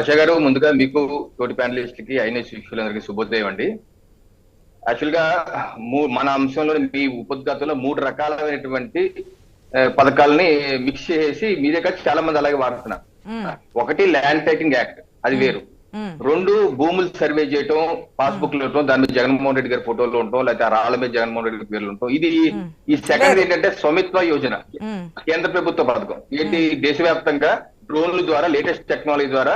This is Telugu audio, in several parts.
ఆశా గారు ముందుగా మీకు తోటి ప్యానలిస్ట్కి అయిన శిష్యులందరికీ శుభోదయం అండి. యాక్చువల్గా మన అంశంలో మీ ఉపద్ఘాతంలో మూడు రకాలైనటువంటి పథకాలని మిక్స్ చేసి మీ దగ్గర చాలా మంది అలాగే వాడుతున్నారు. ఒకటి ల్యాండ్ టైటింగ్ యాక్ట్ అది వేరు. రెండు భూములు సర్వే చేయటం పాస్బుక్లో ఉండటం దాని మీద జగన్మోహన్ రెడ్డి గారి ఫోటోలు ఉండటం లేకపోతే ఆ రాళ్ళ మీద జగన్మోహన్ రెడ్డి గారి పేర్లు ఉండటం. ఇది ఈ సెకండ్ ఏంటంటే స్వమిత్వ యోజన. కేంద్ర ప్రభుత్వ పథకం. ఏంటి దేశవ్యాప్తంగా డ్రోన్ల ద్వారా లేటెస్ట్ టెక్నాలజీ ద్వారా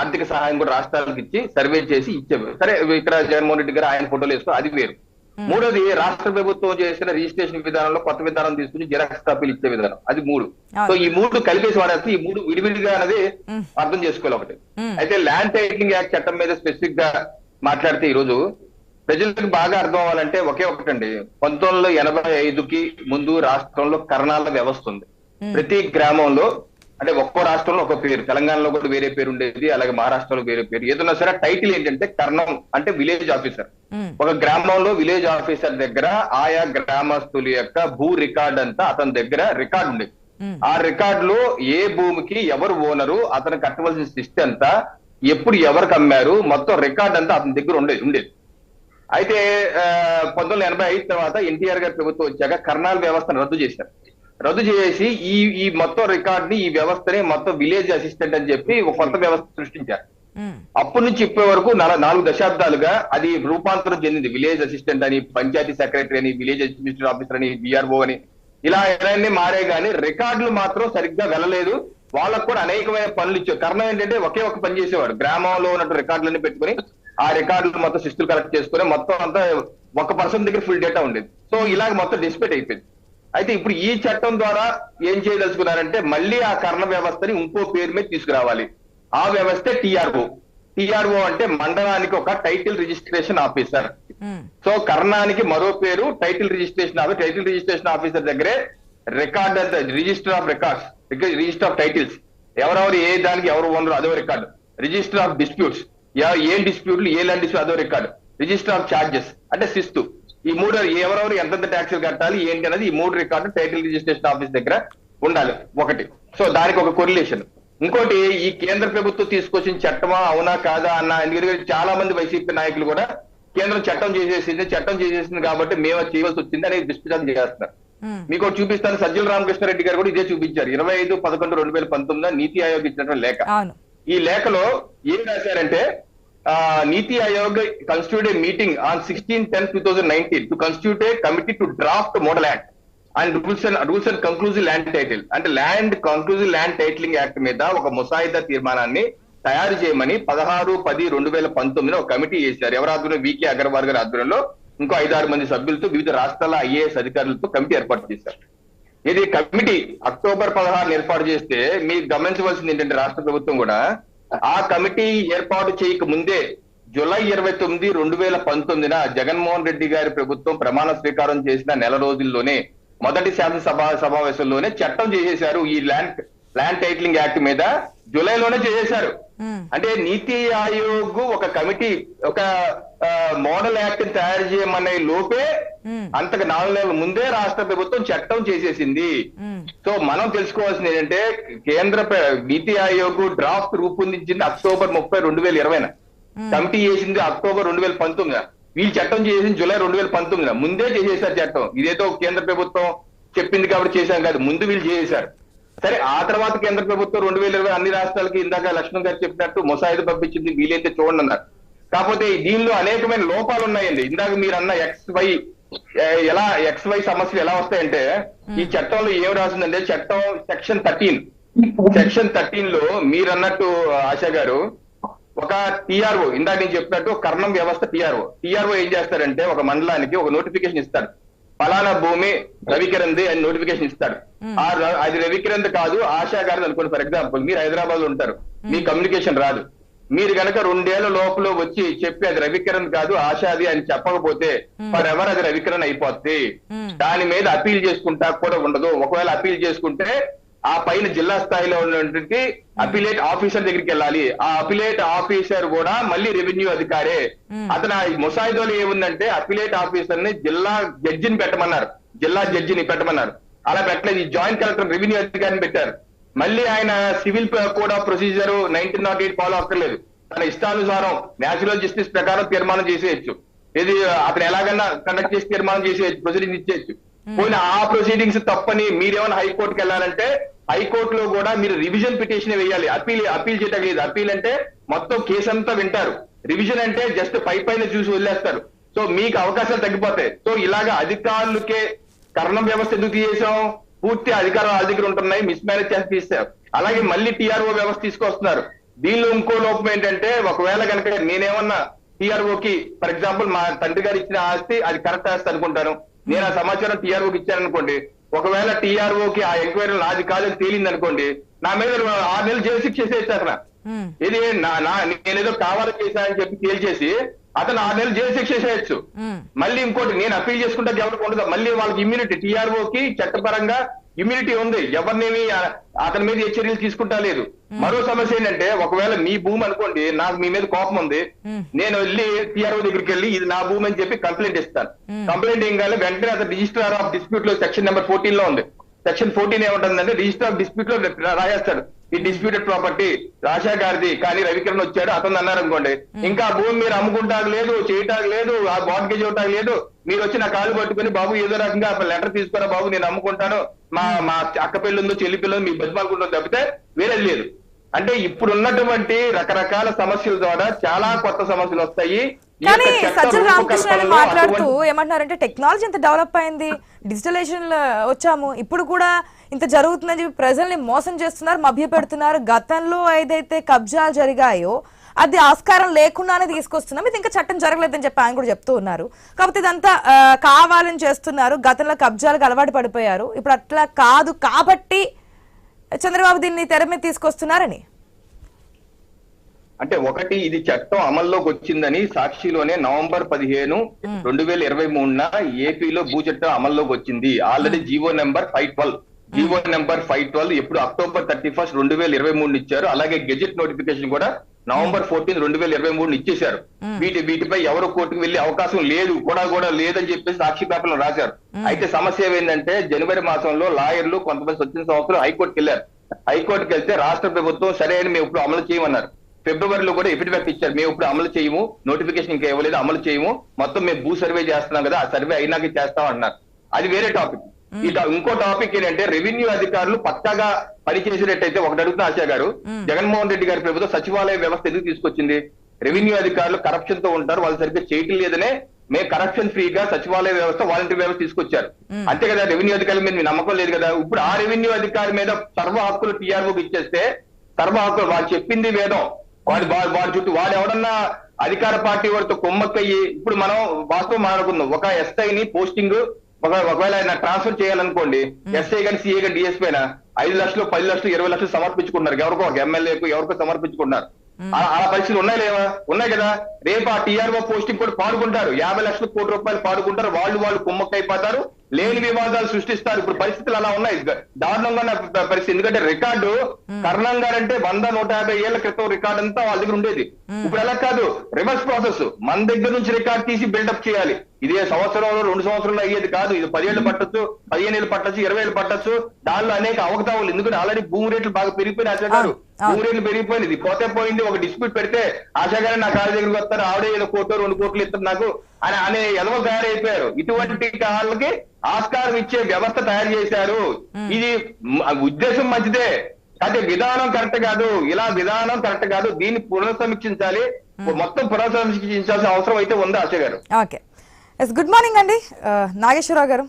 ఆర్థిక సహాయం కూడా రాష్ట్రాలకు ఇచ్చి సర్వే చేసి ఇచ్చారు సరే ఇక్కడ జగన్మోహన్ రెడ్డి గారు ఆయన ఫోటోలు వేసుకో అది వేరు. మూడోది రాష్ట్ర ప్రభుత్వం చేసిన రిజిస్ట్రేషన్ విధానంలో కొత్త విధానం తీసుకుని జిరాక్స్ కాపీలు ఇచ్చే విధానం. అది మూడు. సో ఈ మూడు కలిపేసి వాడేస్తే ఈ మూడు విడివిడిగా అనేది. అర్థం చేసుకోవాలి ఒకటి. అయితే ల్యాండ్ టైటింగ్ యాక్ట్ చట్టం మీద స్పెసిఫిక్గా మాట్లాడితే ఈ రోజు ప్రజలకు బాగా అర్థం అవ్వాలంటే ఒకే ఒకటండి. పంతొమ్మిది వందల ఎనభై ఐదుకి ముందు రాష్ట్రంలో కర్ణాల వ్యవస్థ ఉంది. ప్రతి గ్రామంలో అంటే ఒక్కో రాష్ట్రంలో ఒక పేరు. తెలంగాణలో కూడా వేరే పేరు ఉండేది అలాగే మహారాష్ట్రలో వేరే పేరు. ఏదన్నా సరే టైటిల్ ఏంటంటే కర్ణం అంటే విలేజ్ ఆఫీసర్. ఒక గ్రామంలో విలేజ్ ఆఫీసర్ దగ్గర ఆయా గ్రామస్తుల యొక్క భూ రికార్డ్ అంతా అతని దగ్గర రికార్డ్ ఉండేది. ఆ రికార్డ్లో ఏ భూమికి ఎవరు ఓనరు అతను కట్టవలసిన శిష్టి అంతా ఎప్పుడు ఎవరికి అమ్మారు మొత్తం రికార్డ్ అంతా అతని దగ్గర ఉండేది ఉండేది. అయితే పంతొమ్మిది వందల ఎనభై ఐదు తర్వాత ఎన్టీఆర్ గారి ప్రభుత్వం వచ్చాక కర్నాల్ వ్యవస్థను రద్దు చేశారు. రద్దు చేసి ఈ ఈ మొత్తం రికార్డ్ని ఈ వ్యవస్థని మొత్తం విలేజ్ అసిస్టెంట్ అని చెప్పి ఒక కొత్త వ్యవస్థ సృష్టించారు. అప్పటి నుంచి ఇప్పటి వరకు నల- నాలుగు దశాబ్దాలుగా అది రూపాంతరం చెందింది. విలేజ్ అసిస్టెంట్ అని పంచాయతీ సెక్రటరీ అని విలేజ్ అడ్మినిస్ట్రేటివ్ ఆఫీసర్ అని బిఆర్ఓ అని. ఇలా ఇవన్నీ మారే గానీ రికార్డులు మాత్రం సరిగ్గా వెళ్ళలేదు. వాళ్ళకు కూడా అనేకమైన పనులు ఇచ్చారు. కారణం ఏంటంటే ఒకే ఒక పని చేసేవాడు. గ్రామంలో ఉన్నట్టు రికార్డులన్నీ పెట్టుకుని ఆ రికార్డులు మొత్తం శిస్తులు కలెక్ట్ చేసుకుని మొత్తం అంతా ఒక పర్సన్ దగ్గర ఫుల్ డేటా ఉండేది. సో ఇలాగ మొత్తం డిస్పేట్ అయిపోయింది. అయితే ఇప్పుడు ఈ చట్టం ద్వారా ఏం చేయదలుచుకున్నారంటే మళ్ళీ ఆ కర్ణ వ్యవస్థని ఇంకో పేరు మీద తీసుకురావాలి. ఆ వ్యవస్థే టిఆర్ఓ టిఆర్ఓ అంటే మండలానికి ఒక టైటిల్ రిజిస్ట్రేషన్ ఆఫీసర్. సో కర్ణానికి మరో పేరు title registration officer title registration officer దగ్గరే రికార్డ్ అంత register of records register of titles ఎవరెవరు ఏ దానికి ఎవరు ఓనరు అదో రికార్డు రిజిస్టర్ ఆఫ్ డిస్ప్యూట్స్ ఏం డిస్ప్యూట్లు ఏ ల్యాండ్ డిస్ప్యూట్ అదో రికార్డు రిజిస్టర్ ఆఫ్ చార్జెస్ అంటే శిస్తు. ఈ మూడు ఎవరెవరు ఎంతెంత ట్యాక్సులు కట్టాలి ఏంటి అనేది ఈ మూడు రికార్డు టైటిల్ రిజిస్ట్రేషన్ ఆఫీస్ దగ్గర ఉండాలి. ఒకటి. సో దానికి ఒక కొరిలేషన్ ఇంకోటి ఈ కేంద్ర ప్రభుత్వం తీసుకొచ్చిన చట్టమా? అవునా కాదా అన్న? ఎందుకంటే చాలా మంది వైసీపీ నాయకులు కూడా కేంద్రం చట్టం చేసేసింది చట్టం చేసేసింది కాబట్టి మేము చేయవలసి వచ్చింది అనేది దుష్ప్రచారం చేస్తున్నారు. మీకు ఒకటి చూపిస్తాను. సజ్జల రామకృష్ణారెడ్డి గారు కూడా ఇదే చూపించారు. ఇరవై ఐదు పదకొండు రెండు వేల పంతొమ్మిది నీతి ఆయోగ్ ఇచ్చినటువంటి లేఖ. ఈ లేఖలో ఏం రాశారంటే NITI Aayog constitute a meeting on sixteen ten two thousand nineteen to constitute a committee to draft model act and rules and rules and conclusive land title అంటే land conclusive land titling act మీద ఒక ముసాయిదా తీర్మానాన్ని తయారు చేయమని పదహారు పది రెండు వేల పంతొమ్మిది ఒక కమిటీ చేశారు. ఎవరి ఆధ్వర్యంలో? వికే అగర్వాల్ గారి ఆధ్వర్యంలో ఇంకో ఐదారు మంది సభ్యులతో వివిధ రాష్ట్రాల ఐఏఎస్ అధికారులతో కమిటీ ఏర్పాటు చేశారు. ఇది కమిటీ అక్టోబర్ పదహారు ఏర్పాటు చేస్తే మీరు గమనించవలసింది ఏంటంటే రాష్ట్ర ప్రభుత్వం కూడా ఆ కమిటీ ఏర్పాటు చేయక ముందే జూలై ఇరవై తొమ్మిది రెండు వేల పంతొమ్మిదిన జగన్మోహన్ రెడ్డి గారి ప్రభుత్వం ప్రమాణ స్వీకారం చేసిన నెల రోజుల్లోనే మొదటి శాసనసభ సమావేశంలోనే చట్టం చేసేశారు ఈ ల్యాండ్ ల్యాండ్ టైటిలింగ్ యాక్ట్ మీద. జూలైలోనే చేసేశారు. అంటే నీతి ఆయోగ్ ఒక కమిటీ ఒక మోడల్ యాక్ట్ తయారు చేయమనే లోపే మ్మ్. అంతకు నాలుగు నెలల ముందే రాష్ట్ర ప్రభుత్వం చట్టం చేసేసింది. మ్మ్. సో మనం తెలుసుకోవాల్సింది ఏంటంటే కేంద్ర నీతి ఆయోగ్ డ్రాఫ్ట్ రూపొందించింది అక్టోబర్ ముప్పై రెండు వేల ఇరవైన. కమిటీ చేసింది అక్టోబర్ రెండు వేల పంతొమ్మిది వీళ్ళు చట్టం చేసింది జూలై రెండు వేల పంతొమ్మిది ముందే చేసేసారు చట్టం ఇదేదో కేంద్ర ప్రభుత్వం చెప్పింది కాబట్టి చేశాం కాదు. ముందు వీళ్ళు చేసేశారు సరే ఆ తర్వాత కేంద్ర ప్రభుత్వం రెండు వేల ఇరవై అన్ని రాష్ట్రాలకి ఇందాక లక్ష్మణ్ గారు చెప్పినట్టు ముసాయిదా పంపించింది వీలైతే చూడండి అన్నారు. కాకపోతే దీనిలో అనేకమైన లోపాలు ఉన్నాయండి. ఇందాక మీరు అన్న ఎక్స్ వై ఎలా ఎక్స్ వై సమస్యలు ఎలా వస్తాయంటే ఈ చట్టంలో ఏం రాసిందంటే చట్టం సెక్షన్ థర్టీన్. సెక్షన్ థర్టీన్లో మీరు అన్నట్టు ఆశా గారు ఒక టిఆర్ఓ ఇందాక నేను చెప్పినట్టు కర్ణం వ్యవస్థ టిఆర్ఓ టిఆర్ఓ ఏం చేస్తారంటే ఒక మండలానికి ఒక నోటిఫికేషన్ ఇస్తాడు ఫలానా భూమి రవికిరణ్ది అని నోటిఫికేషన్ ఇస్తాడు. ఆ అది రవికిరణ్ కాదు ఆశా గారు అనుకోండి. ఫర్ ఎగ్జాంపుల్ మీరు హైదరాబాద్లో ఉంటారు మీ కమ్యూనికేషన్ రాదు. మీరు గనక రెండేళ్ళ లోపల వచ్చి చెప్పి అది రవికిరణ్ కాదు ఆశాది అని చెప్పకపోతే ఫర్ ఎవర్ అది రవికిరణ్ అయిపోద్ది. దాని మీద అపీల్ చేసుకుంటా కూడా ఉండదు. ఒకవేళ అపీల్ చేసుకుంటే ఆ పైన జిల్లా స్థాయిలో ఉన్నటువంటి అపిలేట్ ఆఫీసర్ దగ్గరికి వెళ్ళాలి. ఆ అపిలేట్ ఆఫీసర్ కూడా మళ్ళీ రెవెన్యూ అధికారే. అతను ఆ ముసాయిదాలో ఏముందంటే అపిలేట్ ఆఫీసర్ని జిల్లా జడ్జిని పెట్టమన్నారు. జిల్లా జడ్జిని పెట్టమన్నారు. అలా పెట్టలేదు. ఈ జాయింట్ కలెక్టర్ రెవెన్యూ అధికారిని పెట్టారు. మళ్ళీ ఆయన civil code of procedure nineteen nought eight follow అక్కర్లేదు తన ఇష్టానుసారం నేచురల్ జస్టిస్ ప్రకారం తీర్మానం చేసేయచ్చు. ఇది అతను ఎలాగన్నా కండక్ట్ చేసి తీర్మానం చేసేయచ్చు ప్రొసీడింగ్ ఇచ్చేయచ్చు. పోయిన ఆ ప్రొసీడింగ్స్ తప్పని మీరేమైనా హైకోర్టుకి వెళ్ళాలంటే హైకోర్టులో కూడా మీరు రివిజన్ పిటిషన్ వేయాలి. అప్పీల్ అప్పీల్ చేయటం లేదు. అప్పీల్ అంటే మొత్తం కేసు అంతా వింటారు. రివిజన్ అంటే జస్ట్ పై పైన చూసి వదిలేస్తారు. సో మీకు అవకాశాలు తగ్గిపోతాయి. సో ఇలాగ అధికారులకే కరణం వ్యవస్థ ఎందుకు తీసేసాం? పూర్తి అధికారాలు వాళ్ళ దగ్గర ఉంటున్నాయి. మిస్ మ్యారేజ్ చేసి తీస్తారు అలాగే మళ్ళీ టీఆర్ఓ వ్యవస్థ తీసుకొస్తున్నారు. దీనిలో ఇంకో లోపం ఏంటంటే ఒకవేళ కనుక నేనేమన్నా టీఆర్ఓ కి ఫర్ ఎగ్జాంపుల్ మా తండ్రి గారు ఇచ్చిన ఆస్తి అది కరెక్ట్ ఆస్తి అనుకుంటాను. నేను ఆ సమాచారం టీఆర్ఓకి ఇచ్చాను అనుకోండి ఒకవేళ టీఆర్ఓ కి ఆ ఎంక్వైరీ నాది కాదని తేలింది అనుకోండి నా మీద ఆరు నెలలు జైలు శిక్ష చేసేసి అతను ఉమ్, ఇది నా నా నేనేదో కావాలని చేశానని చెప్పి తేల్చేసి అతను ఆరు నెలలు జైలు శిక్ష చేసేయచ్చు. ఉమ్, మళ్ళీ ఇంకోటి నేను అప్పీల్ చేసుకుంటే ఎవరికి ఉండదు. మళ్ళీ వాళ్ళకి ఇమ్యూనిటీ టీఆర్ఓ కి చట్టపరంగా ఇమ్యూనిటీ ఉంది. ఎవరినేమి అతని మీద చర్యలు తీసుకుంటా లేదు. మరో సమస్య ఏంటంటే ఒకవేళ మీ భూమి అనుకోండి నాకు మీ మీద కోపం ఉంది. నేను వెళ్ళి టీఆర్ఓ దగ్గరికి వెళ్ళి ఇది నా భూమి అని చెప్పి కంప్లైంట్ ఇస్తాను. కంప్లైంట్ ఏం కాదు వెంటనే అతను రిజిస్ట్రార్ ఆఫ్ డిస్ప్యూట్లో సెక్షన్ నెంబర్ ఫోర్టీన్లో ఉంది. సెక్షన్ ఫోర్టీన్ ఏముంటుందంటే రిజిస్టర్ ఆఫ్ డిస్ప్యూట్లో రాయేస్తాడు. ఈ డిస్ప్యూటెడ్ ప్రాపర్టీ రాజా గారిది కానీ రవికిరణ్ వచ్చాడు అతను అన్నారు అనుకోండి. ఇంకా భూమి మీరు అమ్ముకుంటాకు లేదు చేయటానికి లేదు ఆ బాడ్గేజ్ ఇవ్వటానికి లేదు మీరు వచ్చి నా కాలు పట్టుకుని బాబు ఏదో రకంగా లెటర్ తీసుకురా బాబు నేను అమ్ముకుంటాను మా మా అక్క ఉందో చెల్లి పిల్ల ఉందో, మీ బతిమాలుకుంటుందో తప్పితే వేరేది లేదు. అంటే ఇప్పుడు ఉన్నటువంటి రకరకాల సమస్యల ద్వారా చాలా కొత్త సమస్యలు వస్తాయి. కానీ సజ్జల రామకృష్ణ మాట్లాడుతూ ఏమంటున్నారంటే టెక్నాలజీ ఎంత డెవలప్ అయింది డిజిటలైజేషన్ వచ్చాము ఇప్పుడు కూడా ఇంత జరుగుతుందని చెప్పి ప్రజల్ని మోసం చేస్తున్నారు మభ్య పెడుతున్నారు గతంలో ఏదైతే కబ్జాలు జరిగాయో అది ఆస్కారం లేకుండానే తీసుకొస్తున్నాం. ఇది ఇంకా చట్టం జరగలేదని చెప్పి ఆయన కూడా చెప్తూ ఉన్నారు. కాకపోతే ఇదంతా కావాలని చేస్తున్నారు. గతంలో కబ్జాలకు అలవాటు పడిపోయారు. ఇప్పుడు అట్లా కాదు కాబట్టి చంద్రబాబు దీన్ని తెర మీద తీసుకొస్తున్నారని. అంటే ఒకటి ఇది చట్టం అమల్లోకి వచ్చిందని సాక్షిలోనే నవంబర్ పదిహేను రెండు వేల ఇరవై మూడున ఏపీలో భూ చట్టం అమల్లోకి వచ్చింది already GO number five twelve. GO number five twelve ఎప్పుడు అక్టోబర్ థర్టీ ఫస్ట్ రెండు వేల ఇరవై మూడు ఇచ్చారు. అలాగే గెజెట్ నోటిఫికేషన్ కూడా నవంబర్ ఫోర్టీన్ రెండు వేల ఇరవై మూడు ఇచ్చేశారు. వీటి వీటిపై ఎవరు కోర్టుకు వెళ్ళే అవకాశం లేదు. కూడా కూడా లేదని చెప్పేసి సాక్షి పేపర్లో రాశారు. అయితే సమస్య ఏమైందంటే జనవరి మాసంలో లాయర్లు కొంతమంది వచ్చిన సంవత్సరం హైకోర్టుకి వెళ్ళారు హైకోర్టుకి వెళ్తే రాష్ట్ర ప్రభుత్వం సరే అని మేము ఇప్పుడు అమలు చేయమన్నారు. ఫిబ్రవరిలో కూడా ఎఫిడవిట్ ఇచ్చారు. మేము ఇప్పుడు అమలు చేయము. నోటిఫికేషన్ ఇంకా ఇవ్వలేదు. అమలు చేయము. మొత్తం మేము భూ సర్వే చేస్తున్నాం కదా. ఆ సర్వే అయినాక చేస్తాం అన్నారు. అది వేరే టాపిక్. ఇంకో టాపిక్ ఏంటంటే రెవెన్యూ అధికారులు పక్కాగా పనిచేసేటట్టయితే ఒకటి అడుగుతున్న ఆశా గారు జగన్మోహన్ రెడ్డి గారి ప్రభుత్వం సచివాలయ వ్యవస్థ ఎందుకు తీసుకొచ్చింది? రెవెన్యూ అధికారులు కరప్షన్తో ఉంటారు. వాళ్ళు సరిగ్గా చేయటం లేదనే మేము కరప్షన్ ఫ్రీగా సచివాలయ వ్యవస్థ వాలంటీర్ వ్యవస్థ తీసుకొచ్చారు. అంతే కదా రెవెన్యూ అధికారుల మీద మీ నమ్మకం లేదు కదా. ఇప్పుడు ఆ రెవెన్యూ అధికారి మీద సర్వ హక్కులు టీఆర్ఓకి ఇచ్చేస్తే సర్వ హక్కులు వాళ్ళు చెప్పింది వేదం. వాడు వాడి చుట్టూ వాడు ఎవడన్నా అధికార పార్టీ వాడితో కొమ్మక్కయ్యి ఇప్పుడు మనం వాస్తవం మాట్లాడుకుందాం. ఒక ఎస్ఐని పోస్టింగ్ ఒక ఒకవేళ ఆయన ట్రాన్స్ఫర్ చేయాలనుకోండి ఎస్ఐ కానీ సిఐ కానీ డిఎస్పీ అయినా ఐదు లక్షలు పది లక్షలు ఇరవై లక్షలు సమర్పించుకున్నారు ఎవరికో ఒక ఎమ్మెల్యేకు ఎవరికో సమర్పించుకున్నారు ఆ పరిస్థితులు ఉన్నాయి లేవా? ఉన్నాయి కదా. రేపు ఆ టీఆర్ఓ పోస్టింగ్ కూడా పాడుకుంటారు. యాభై లక్షల కోటి రూపాయలు పాడుకుంటారు. వాళ్ళు వాళ్ళు కుమ్మక్కైపోతారు లేని వివాదాలు సృష్టిస్తారు. ఇప్పుడు పరిస్థితులు అలా ఉన్నాయి. దారుణంగా పరిస్థితి. ఎందుకంటే రికార్డు కర్ణం గారు అంటే వంద నూట యాభై ఏళ్ళ క్రితం రికార్డు అంతా వాళ్ళ దగ్గర ఉండేది. ఇప్పుడు ఎలా కాదు రివర్స్ ప్రాసెస్. మన దగ్గర నుంచి రికార్డ్ తీసి బిల్డప్ చేయాలి. ఇదే సంవత్సరంలో రెండు సంవత్సరంలో అయ్యేది కాదు. ఇది పదిహేళ్ళు పట్టొచ్చు పదిహేను ఏళ్ళు పట్టొచ్చు ఇరవై ఏళ్ళు పట్టొచ్చు. దానిలో అనేక అవకతవలు ఎందుకంటే ఆల్రెడీ భూమి రేట్లు బాగా పెరిగిపోయినాయి ఆశా గారు. అవును, అవును. భూమి రేట్లు పెరిగిపోయింది ఇది పోతే పోయింది. ఒక డిస్ప్యూట్ పెడితే ఆశా గారు నా కాళ్ళ దగ్గరికి వస్తారు. ఆవిడే ఏదో కోటో రెండు కోట్లు ఇస్తారు నాకు అని అనే ఎదవలు తయారైపోయారు. ఇటువంటి వాళ్ళకి ఆస్కారం ఇచ్చే వ్యవస్థ తయారు చేశారు. ఇది ఉద్దేశం మంచిదే. అయితే విధానం కరెక్ట్ కాదు. ఇలా విధానం కరెక్ట్ కాదు. దీన్ని పునఃసమీక్షించాలి. మొత్తం పునఃసమీక్షించాల్సిన అవసరం అయితే ఉంది ఆశ గారు. ఓకే. ఎస్ గుడ్ మార్నింగ్ అండి. నాగేశ్వరరావు గారు.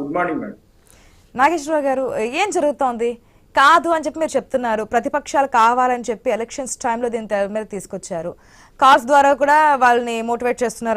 గుడ్ మార్నింగ్ మేడం నాగేశ్వరరావు గారు ఏం జరుగుతోంది? కాదు అని చెప్పి మీరు చెప్తున్నారు. ప్రతిపక్షాలు కావాలని చెప్పి ఎలక్షన్స్ టైంలో దీని మీద తీసుకొచ్చారు. కార్స్ ద్వారా కూడా వాళ్ళని మోటివేట్ చేస్తున్నారు.